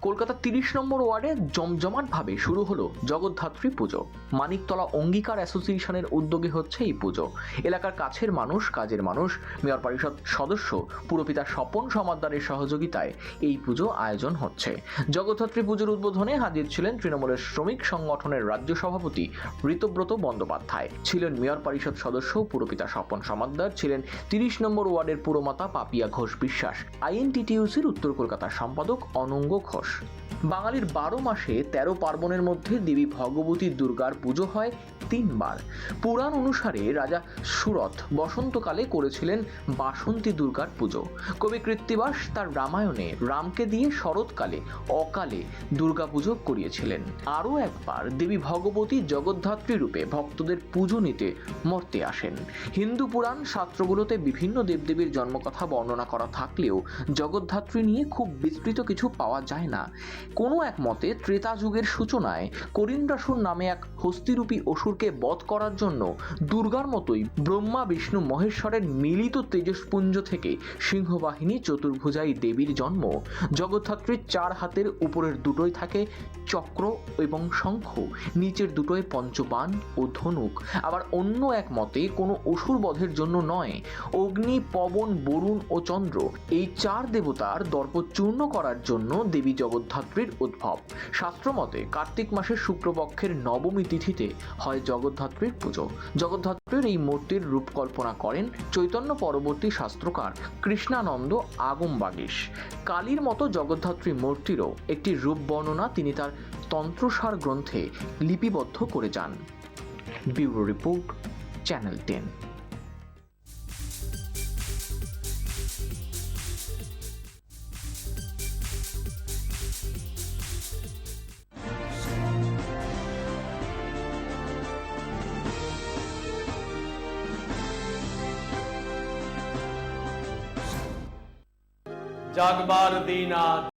কলকাতার তিরিশ নম্বর ওয়ার্ডে জমজমাটভাবে শুরু হলো জগদ্ধাত্রী পুজো। মানিকতলা অঙ্গীকার অ্যাসোসিয়েশনের উদ্যোগে হচ্ছে এই পুজো। এলাকার কাছের মানুষ, কাজের মানুষ, মেয়র পরিষদ সদস্য, পুরপিতা স্বপন সমাদ্দারের সহযোগিতায় এই পুজো আয়োজন হচ্ছে। জগদ্ধাত্রী পুজোর উদ্বোধনে হাজির ছিলেন তৃণমূলের শ্রমিক সংগঠনের রাজ্য সভাপতি ঋতব্রত বন্দ্যোপাধ্যায়। ছিলেন মেয়র পরিষদ সদস্য, পুরপিতা স্বপন সমাদ্দার, ছিলেন তিরিশ নম্বর ওয়ার্ডের পুরমাতা পাপিয়া ঘোষ বিশ্বাস। আইএনটিটিউসির উত্তর কলকাতার সম্পাদক অনঙ্গ ঘোষ। больше. বাঙালির বারো মাসে তেরো পার্বণের মধ্যে দেবী ভগবতী দুর্গার পুজো হয় তিনবার। পুরাণ অনুসারে রাজা সুরথ বসন্তকালে করেছিলেন বাসন্তী দুর্গার পুজো। কবি কৃত্তিবাস তার রামায়ণে রামকে দিয়ে শরৎকালে, অকালে দুর্গা পুজো করিয়েছিলেন। আরও একবার দেবী ভগবতী জগদ্ধাত্রী রূপে ভক্তদের পুজো নিতে মর্তে আসেন। হিন্দু পুরাণ শাস্ত্রগুলোতে বিভিন্ন দেবদেবীর জন্মকথা বর্ণনা করা থাকলেও জগদ্ধাত্রী নিয়ে খুব বিস্তৃত কিছু পাওয়া যায় না। কোনো এক মতে ত্রেতা যুগের সূচনায় করিন্দ্রাসুর নামে এক হস্তিরূপী অসুরকে বধ করার জন্য দুর্গার মতোই ব্রহ্মা, বিষ্ণু, মহেশ্বরের মিলিত তেজস্পুঞ্জ থেকে সিংহবাহিনী, চতুর্ভুজাই দেবীর জন্ম। জগদ্ধাত্রীর চার হাতের উপরের দুটোই থাকে চক্র এবং শঙ্খ, নিচের দুটোয় পঞ্চবান ও ধনুক। আবার অন্য এক মতে কোনো অসুর বধের জন্য নয়, অগ্নি, পবন, বরুণ ও চন্দ্র। এই চার দেবতার দর্প চূর্ণ করার জন্য দেবী জগদ্ধাত্রীর উদ্ভব। শাস্ত্রমতে কার্তিক মাসের শুক্লপক্ষের নবমী তিথিতে হয় জগদ্ধাত্রীর পুজো। জগদ্ধাত্রীর এই মূর্তির রূপকল্পনা করেন চৈতন্য পরবর্তী শাস্ত্রকার কৃষ্ণানন্দ আগমবাগীশ। কালীর মতো জগদ্ধাত্রী মূর্তিরও একটি রূপ বর্ণনা তিনি তার তন্ত্রসার গ্রন্থে লিপিবদ্ধ করে যান। Bureau report, channel ten. জাগবার দিন